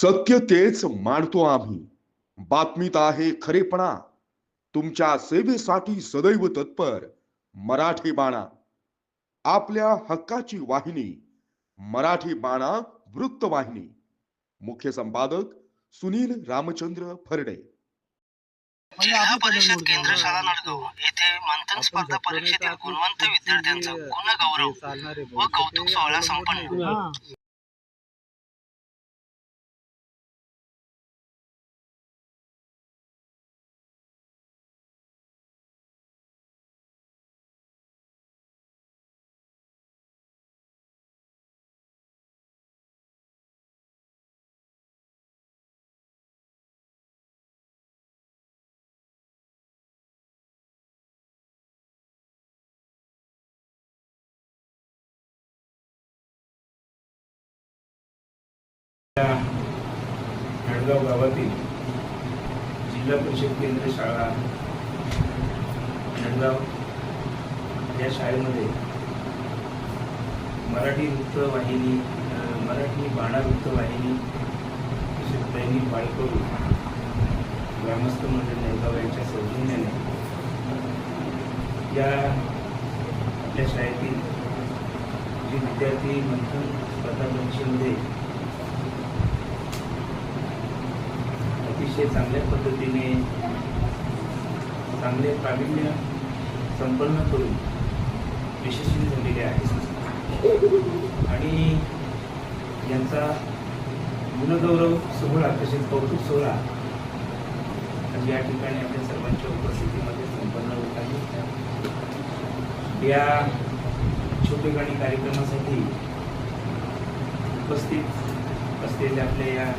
सत्य तेच मांडतो आम्ही. बातमीत आहे खरेपणा. तुमच्या सेवेसाठी सदैव तत्पर मराठी बाणा. आपल्या हक्काची वाहिनी मराठी बाणा वृत्तवाहिनी मुख्य संपादक सुनील रामचंद्र फरडे. जिल्हा परिषद केंद्र शाळा नळगाव येथे मंथन स्पर्धा परीक्षेतील गुणवंत विद्यार्थ्यांचा गुणगौरव व कौतुक सोहळा संपन्न. नांदगाव गावातील जिल्हा परिषद केंद्र शाळा नांदगाव या शाळेमध्ये मराठी वृत्तवाहिनी मराठी बाणा वृत्तवाहिनी तसेच दैनिक बाळकरू ग्रामस्थ मंडळ नांदगाव यांच्या सौजन्याने या आपल्या शाळेतील जे विद्यार्थी मंथन स्पर्धा परीक्षेमध्ये अतिशय चांगल्या पद्धतीने चांगले प्रावीण्य संपन्न करून यशस्वी झालेले आहे. आणि यांचा गुणगौरव सोहळा तसेच कौतुक सोहळा या ठिकाणी आपल्या सर्वांच्या उपस्थितीमध्ये संपन्न होत आहे. या छोटेखानी कार्यक्रमासाठी उपस्थित असलेल्या आपल्या या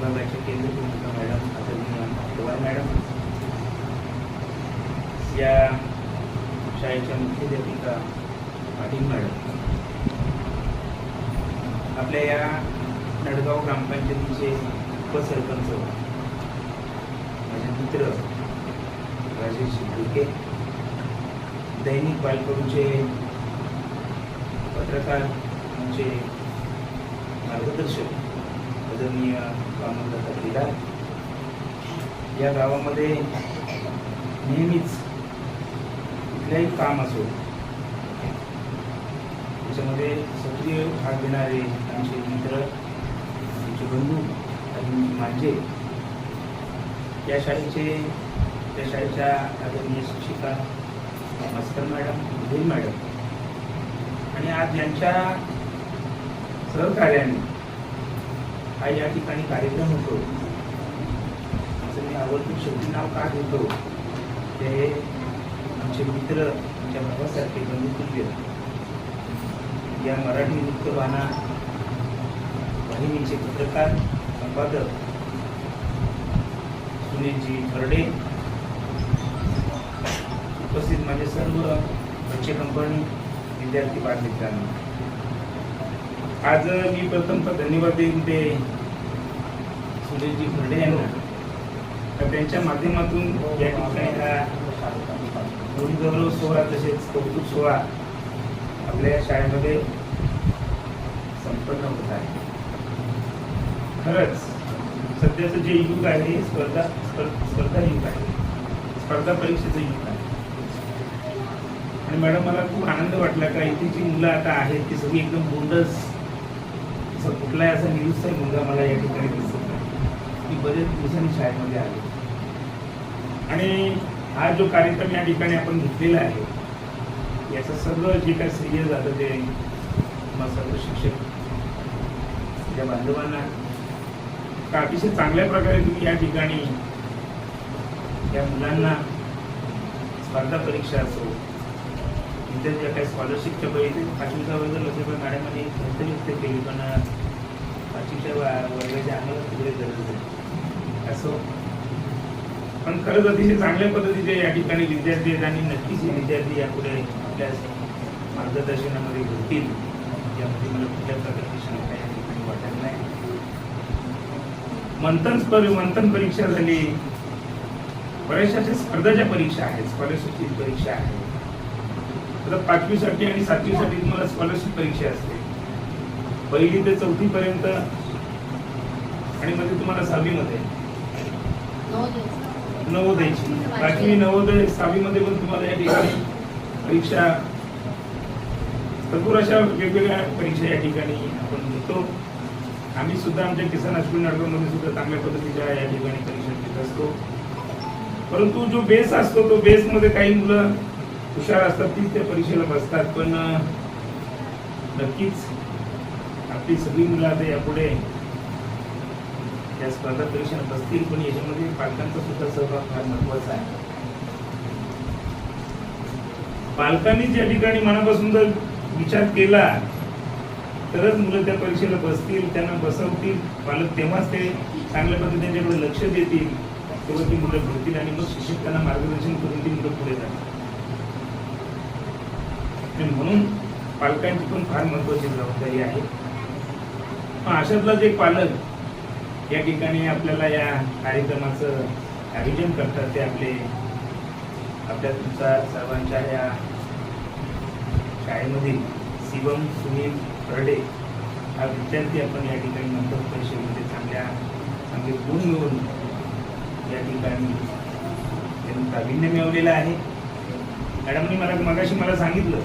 विभागाचे केंद्र प्रमुख मॅडम आदरणीय पवार मॅडम या शाळेच्या मुख्याध्यापिका पाटील मॅडम आपल्या या नडगाव ग्रामपंचायतीचे उपसरपंच माझे मित्र राजेश शिंदे दैनिक बालकडूचे पत्रकार म्हणजे मार्गदर्शक आदरणीय वामनदादा केदार या गावामध्ये नेहमीच कुठल्याही काम असो त्याच्यामध्ये सक्रिय भाग घेणारे आमचे मित्र आमचे बंधू आणि माझे या शाळेचे त्या शाळेच्या आदरणीय शिक्षिका मस्कर मॅडम भील मॅडम. आणि आज यांच्या सहकार्याने हा या ठिकाणी कार्यक्रम होतो? असं मी आवडतो शेवटी नाव का घेतो? ते आमचे मित्र आमच्या बाबासारखे बंधुतुल्य या मराठी नृत्यबाणा वाहिनीचे पत्रकार संपादक सुनीलजी खर्डे. उपस्थित माझे सर्व बच्चे कंपनी विद्यार्थी बालमित्रांनो. आज मी प्रथमतः धन्यवाद देईन ते सुरेशजी खर्डे यांना. तर त्यांच्या माध्यमातून या ठिकाणी हा गुरुगौरव सोहळा तसेच कौतुक सोहळा आपल्या शाळेमध्ये संपन्न होत आहे. खरंच सध्याचं जे युग आहे स्पर्धा स्पर्धा स्पर्धा युग आहे. स्पर्धा परीक्षेचं युग आहे. आणि मॅडम मला खूप आनंद वाटला का इथे जी मुलं आता आहेत ती सगळी एकदम बोंडस असं कुठलाही असा निरुत्साही मुलगा मला या ठिकाणी दिसत नाही. मी बरेच दिवसांनी शाळेमध्ये आले. आणि हा जो कार्यक्रम या ठिकाणी आपण घेतलेला आहे याचं सर्व जे काही श्रेय जातं ते मग सर्व शिक्षक या बांधवांना. का अतिशय चांगल्या प्रकारे तुम्ही या ठिकाणी या मुलांना स्पर्धा परीक्षा असो इतर ज्या काही स्कॉलरशिपच्या पहिले पाचवीचा वर्ग नसेल पण मॅडमांनी खर्च केली पण गोष्टीच्या वर्गाची आम्हाला तिकडे गरज आहे. असो. पण खरंच अतिशय चांगल्या पद्धतीचे या ठिकाणी विद्यार्थी आहेत आणि नक्कीच हे विद्यार्थी यापुढे आपल्या मार्गदर्शनामध्ये घडतील यामध्ये मला कुठल्या प्रकारची शंका या ठिकाणी वाटत नाही. मंथन स्पर्धे मंथन परीक्षा झाली. बऱ्याचशा स्पर्धाच्या परीक्षा आहेत स्कॉलरशिपची परीक्षा आहे. आता पाचवीसाठी आणि सातवीसाठी तुम्हाला स्कॉलरशिप परीक्षा असते. पहिली ते चौथीपर्यंत आणि मध्ये तुम्हाला सहावीमध्ये. नवोदय नवोदयची बाकी मी नवोदय सहावीमध्ये पण तुम्हाला या ठिकाणी परीक्षा भरपूर अशा वेगवेगळ्या परीक्षा या ठिकाणी आपण घेतो आम्ही सुद्धा आमच्या किसान हायस्कूल नाटकामध्ये सुद्धा चांगल्या पद्धतीच्या या ठिकाणी परीक्षा घेत असतो. परंतु जो बेस असतो तो बेसमध्ये काही मुलं हुशार असतात तीच त्या परीक्षेला बसतात. पण नक्कीच आपली सगळी मुलं आता यापुढे या स्पर्धा परीक्षा बसतील पण याच्यामध्ये पालकांचा सुद्धा सहभाग फार महत्त्वाचा आहे. पालकांनी ज्या ठिकाणी मनापासून जर विचार केला तरच मुलं त्या परीक्षेला बसतील त्यांना बसवतील. पालक तेव्हाच ते चांगल्या पद्धतीने त्यांच्याकडे लक्ष देतील तेव्हा ती मुलं घडतील आणि मग शिक्षक त्यांना मार्गदर्शन करून ती मुलं पुढे जातील. म्हणून पालकांची पण फार महत्वाची जबाबदारी आहे. पण अशातलाच एक पालक या ठिकाणी आपल्याला या कार्यक्रमाचं आयोजन करतात ते आपले आपल्या तुमचा सर्वांच्या या शाळेमधील शिवम सुनील करडे हा विद्यार्थी आपण या ठिकाणी नंतर परीक्षेमध्ये चांगल्या चांगले गुण मिळून या ठिकाणी त्यांनी प्रावीण्य मिळवलेलं आहे. मॅडमनी मला मगाशी मला सांगितलं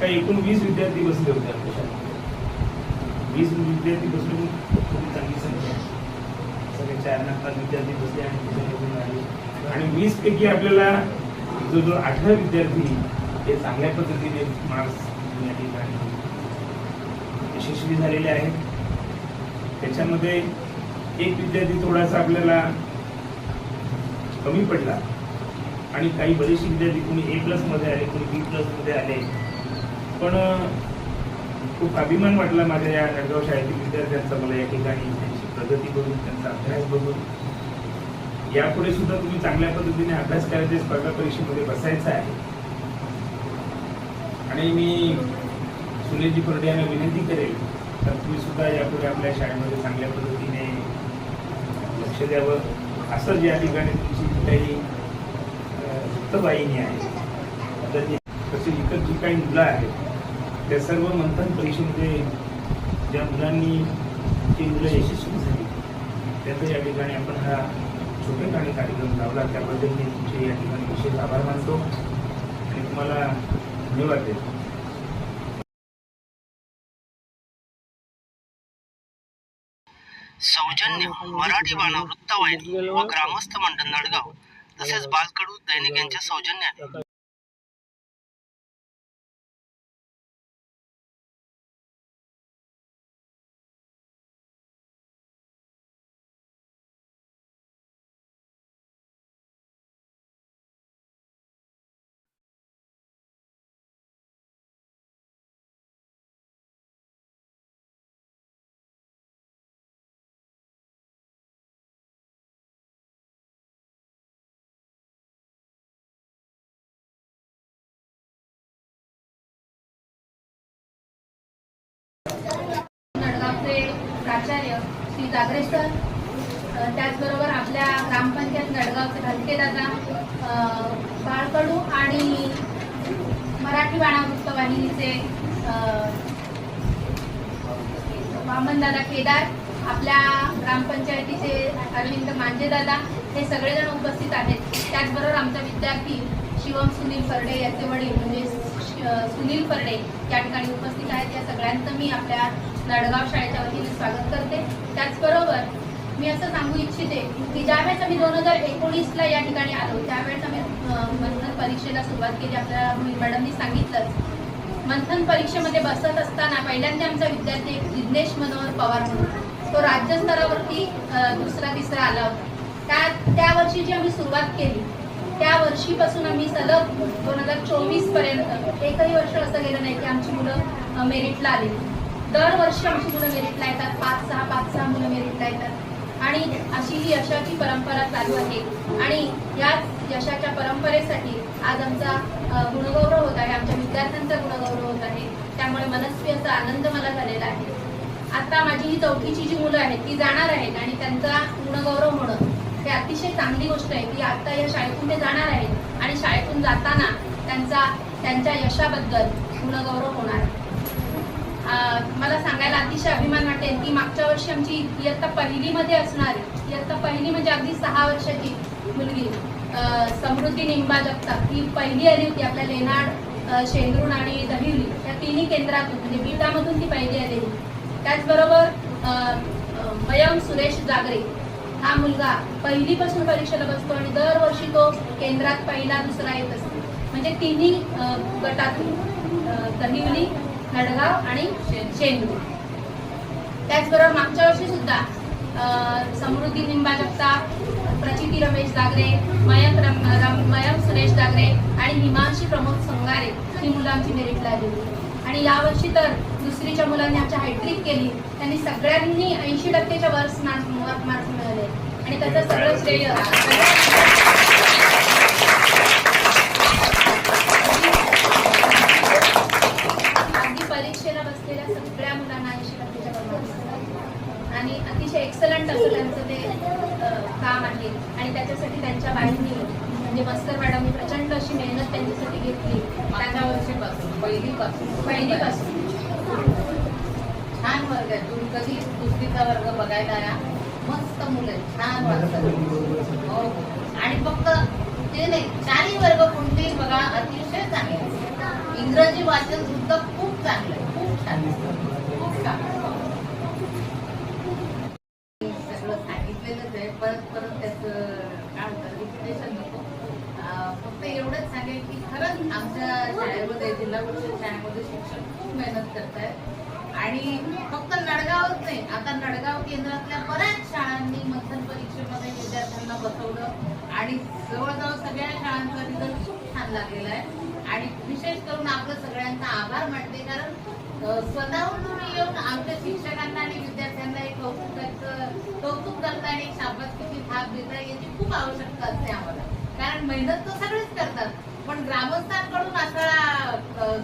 का एकूण वीस विद्यार्थी बसले होते आपल्या शाळेत वीस विद्यार्थी बसले खूप चांगली संख्या सगळे चार ना पाच विद्यार्थी बसले आणि त्याच्यामधून आले आणि वीस पैकी आपल्याला जो जो अठरा विद्यार्थी ते चांगल्या पद्धतीने मार्क्स या ठिकाणी यशस्वी झालेले आहेत. त्याच्यामध्ये एक विद्यार्थी थोडासा आपल्याला कमी पडला. आणि काही बरेचसे विद्यार्थी कोणी ए प्लसमध्ये आले कोणी बी प्लसमध्ये आले. पण खूप अभिमान वाटला माझ्या या नडगाव शाळेतील विद्यार्थ्यांचा मला या ठिकाणी. प्रगती बघून त्यांचा अभ्यास बघून. यापुढे सुद्धा तुम्ही चांगल्या पद्धतीने अभ्यास करायचे स्पर्धा परीक्षेमध्ये बसायचं आहे. आणि मी सुनीलजी परडे यांना विनंती करेल तर तुम्ही सुद्धा यापुढे आपल्या शाळेमध्ये चांगल्या पद्धतीने लक्ष द्यावं. असंच या ठिकाणी तुमची जी काही वृत्तवाहिनी आहे. आता जी तसे इतर जी काही मुलं आहेत त्या सर्व मंथन परीक्षेमध्ये ज्या मुलांनी ती मुलं यशस्वी झाली. त्याचा या ठिकाणी आपण हा छोटेखानी कार्यक्रम लावला. त्याबद्दल मी तुमचे या ठिकाणी विशेष आभार मानतो. आणि तुम्हाला धन्यवाद देतो. सौजन्य मराठी बाणा वृत्तवाहिनी व ग्रामस्थ मंडळ नडगाव तसेच बालकडू दैनिक यांच्या सौजन्याने. प्राचार्य श्री जागरे सर त्याचबरोबर आपल्या ग्रामपंचायत नडगावचे हलकेदादा दादा बाळकडू आणि मराठी वृत्तवाहिनीचे वामनदादा केदार आपल्या ग्रामपंचायतीचे अरविंद मांजे दादा हे सगळेजण उपस्थित आहेत. त्याचबरोबर आमचा विद्यार्थी शिवम सुनील फरडे याचे वडील म्हणजे सुनील फरडे या ठिकाणी उपस्थित आहेत. या सगळ्यांचं मी आपल्या नडगाव शाळेच्या वतीने स्वागत करते. त्याचबरोबर मी असं सांगू इच्छिते की ज्यावेळेस आम्ही दोन हजार एकोणीसला या ठिकाणी आलो त्यावेळेस आम्ही मंथन परीक्षेला सुरुवात केली. आपल्याला मॅडमनी सांगितलंच. मंथन परीक्षेमध्ये बसत असताना पहिल्यांदा आमचा विद्यार्थी विघ्नेश मनोहर पवार म्हणून. तो राज्यस्तरावरती दुसरा तिसरा आला होता. त्या त्या वर्षी जी आम्ही सुरुवात केली त्या वर्षीपासून आम्ही सलग दोन हजार चोवीसपर्यंत एकही वर्ष असं गेलं नाही की आमची मुलं मेरिटला आलेली. दरवर्षी आमची मुलं मेरिटला येतात. पाच सहा पाच सहा मुलं मेरिटला येतात. आणि अशी ही यशाची परंपरा चालू आहे. आणि या यशाच्या परंपरेसाठी आज आमचा गुणगौरव होत आहे. आमच्या विद्यार्थ्यांचा गुणगौरव होत आहे. त्यामुळे मनस्वी असा आनंद मला झालेला आहे. आता माझी ही चौथीची जी मुलं आहेत ती जाणार आहेत आणि त्यांचा गुणगौरव होणं हे अतिशय चांगली गोष्ट आहे की आता या शाळेतून ते जाणार आहेत. आणि शाळेतून जाताना त्यांचा त्यांच्या यशाबद्दल गुणगौरव होणार आहे. मला सांगायला अतिशय अभिमान वाटेल की मागच्या वर्षी आमची इयत्ता पहिलीमध्ये असणारी इयत्ता पहिली म्हणजे अगदी सहा वर्षाची मुलगी समृद्धी निंबा जगताप ही पहिली आली होती आपल्या लेनाड अं, शेंद्रुण आणि दहिवली या तिन्ही केंद्रातून म्हणजे बीडामधून ती पहिली आलेली. त्याचबरोबर मयम सुरेश जागरे हा मुलगा पहिलीपासून परीक्षेला बसतो आणि दरवर्षी तो केंद्रात पहिला दुसरा येत असतो. म्हणजे तिन्ही गटातून दहिवली खडगाव आणि शेंदूर त्याचबरोबर मागच्या वर्षी सुद्धा समृद्धी निंबा जगताप प्रचिती रमेश दागरे मयंक रम, रम, मयंक सुरेश दागरे आणि हिमांशी प्रमोद संगारे ही मुलं आमची मेरिटला गेली आणि यावर्षी तर दुसरीच्या मुलांनी आमच्या हायट्रिक केली. त्यांनी सगळ्यांनी ऐंशी टक्केच्या वर मार्क्स मार्क्स मिळाले आणि त्याचं सगळं श्रेय अगदी परीक्षेला बसलेल्या सगळ्या मुलांना ऐंशी टक्केच्या आणि अतिशय एक्सलंट असं त्यांचं ते काम आहे. आणि त्याच्यासाठी त्यांच्या बाईंनी म्हणजे मस्कर मॅडमनी प्रचंड अशी मेहनत त्यांच्यासाठी घेतली. मागच्या वर्षीपासून पहिलीपासून पहिलीपासून. छान वर्ग आहे. तुम्ही कधी दुसरीचा वर्ग बघायला या. मस्त मुलं आहेत. छान वर्ग. हो. आणि फक्त ते नाही चारही वर्ग कोणतेही बघा अतिशय चांगले. इंग्रजी वाचन सुद्धा खूप चांगलं आहे. सगळं सांगितलेलंच आहे परत परत त्याचं नको फक्त एवढंच सांगेल की खरंच आमच्या शाळेमध्ये जिल्हा परिषद शाळेमध्ये शिक्षक खूप मेहनत करत आणि फक्त नडगावच नाही आता नडगाव केंद्रातल्या बऱ्याच शाळांनी मंथन परीक्षेमध्ये विद्यार्थ्यांना बसवलं आणि जवळजवळ सगळ्या शाळांचा रिझल्ट खूप छान लागलेला आहे आणि विशेष करून आपलं सगळ्यांचा आभार मानते कारण स्वतःहून तुम्ही येऊन आमच्या शिक्षकांना आणि विद्यार्थ्यांना एक कौतुकाचं कौतुक करता आणि शाबासकीची थाप देता याची खूप आवश्यकता असते आम्हाला. कारण मेहनत तर सगळेच करतात पण ग्रामस्थांकडून असा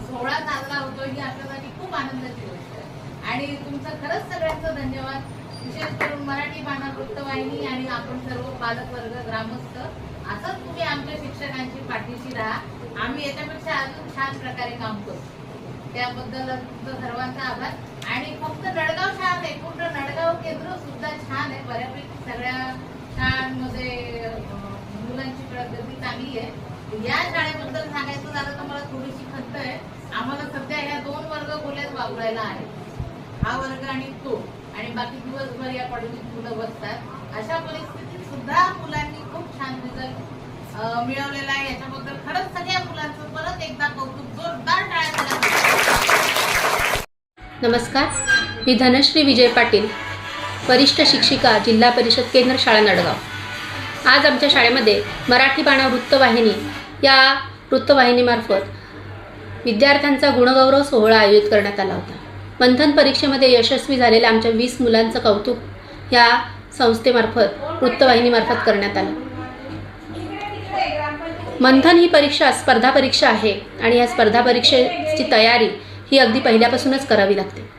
सोहळा साजरा होतो ही आपल्यासाठी खूप आनंदाची गोष्ट आहे. आणि तुमचं खरंच सगळ्यांचं धन्यवाद. विशेष करून मराठी बाणा वृत्तवाहिनी आणि आपण सर्व पालकवर्ग ग्रामस्थ असंच तुम्ही आमच्या शिक्षकांची पाठीशी राहा. आम्ही याच्यापेक्षा अजून छान प्रकारे काम करू. त्याबद्दल तुमचं सर्वांचा आभार. आणि फक्त नडगाव शाळा आहे पूर्ण नडगाव केंद्र सुद्धा छान आहे. बऱ्यापैकी सगळ्या शाळांमध्ये मुलांची प्रगती चांगली आहे. या शाळेबद्दल सांगायचं झालं तर मला थोडीशी खंत आहे. आम्हाला सध्या ह्या दोन वर्ग खोल्यात वापरायला आहे हा वर्ग आणि तो. आणि बाकी दिवसभर या कॉलेजीत मुलं बसतात. अशा परिस्थितीत सुद्धा मुलांनी खूप छान रिझल्ट मिळवलेला आहे. याच्याबद्दल खरंच सगळ्या मुलांचं परत एकदा कौतुक. जोरदार टाळ्या नमस्कार मी धनश्री विजय पाटील वरिष्ठ शिक्षिका जिल्हा परिषद केंद्र शाळा नडगाव. आज आमच्या शाळेमध्ये मराठी बाणा वृत्तवाहिनी या वृत्तवाहिनीमार्फत विद्यार्थ्यांचा गुणगौरव सोहळा आयोजित करण्यात आला होता. मंथन परीक्षेमध्ये यशस्वी झालेल्या आमच्या वीस मुलांचं कौतुक या संस्थेमार्फत वृत्तवाहिनीमार्फत करण्यात आलं. मंथन ही परीक्षा स्पर्धा परीक्षा आहे आणि या स्पर्धा परीक्षेची तयारी ही अगदी पहिल्यापासूनच करावी लागते.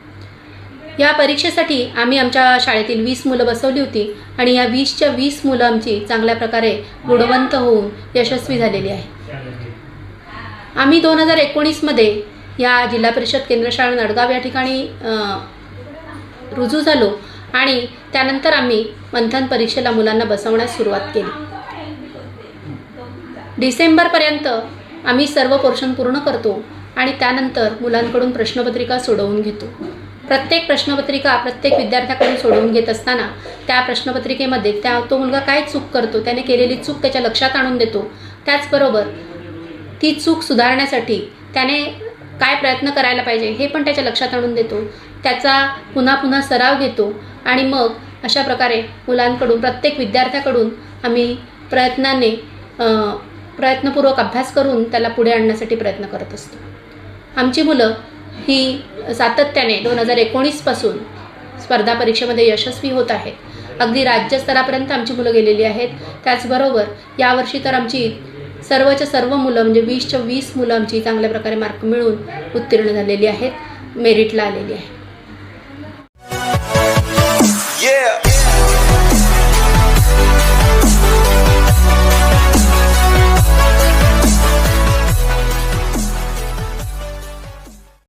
या परीक्षेसाठी आम्ही आमच्या शाळेतील वीस मुलं बसवली होती आणि या वीसच्या वीस मुलं आमची चांगल्या प्रकारे गुणवंत होऊन यशस्वी झालेली आहे. आम्ही दोन हजार एकोणीसमध्ये या जिल्हा परिषद केंद्र शाळा नडगाव या ठिकाणी रुजू झालो आणि त्यानंतर आम्ही मंथन परीक्षेला मुलांना बसवण्यास सुरुवात केली. डिसेंबरपर्यंत आम्ही सर्व पोर्शन पूर्ण करतो आणि त्यानंतर मुलांकडून प्रश्नपत्रिका सोडवून घेतो. प्रत्येक प्रश्नपत्रिका प्रत्येक विद्यार्थ्याकडून सोडवून घेत असताना त्या प्रश्नपत्रिकेमध्ये त्या तो मुलगा काय चूक करतो त्याने केलेली चूक त्याच्या लक्षात आणून देतो. त्याचबरोबर ती चूक सुधारण्यासाठी त्याने काय प्रयत्न करायला पाहिजे हे पण त्याच्या लक्षात आणून देतो. त्याचा पुन्हा पुन्हा सराव घेतो आणि मग अशा प्रकारे मुलांकडून प्रत्येक विद्यार्थ्याकडून आम्ही प्रयत्नाने प्रयत्नपूर्वक अभ्यास करून त्याला पुढे आणण्यासाठी प्रयत्न करत असतो. आमची मुलं ही सातत्याने दोन हजार एकोणीसपासून स्पर्धा परीक्षेमध्ये यशस्वी होत आहेत. अगदी राज्यस्तरापर्यंत आमची मुलं गेलेली आहेत. त्याचबरोबर यावर्षी तर आमची सर्वच्या सर्व मुलं म्हणजे वीसच्या वीस मुलं आमची चांगल्या प्रकारे मार्क मिळून उत्तीर्ण झालेली आहेत. मेरिटला आलेली आहे. Yeah.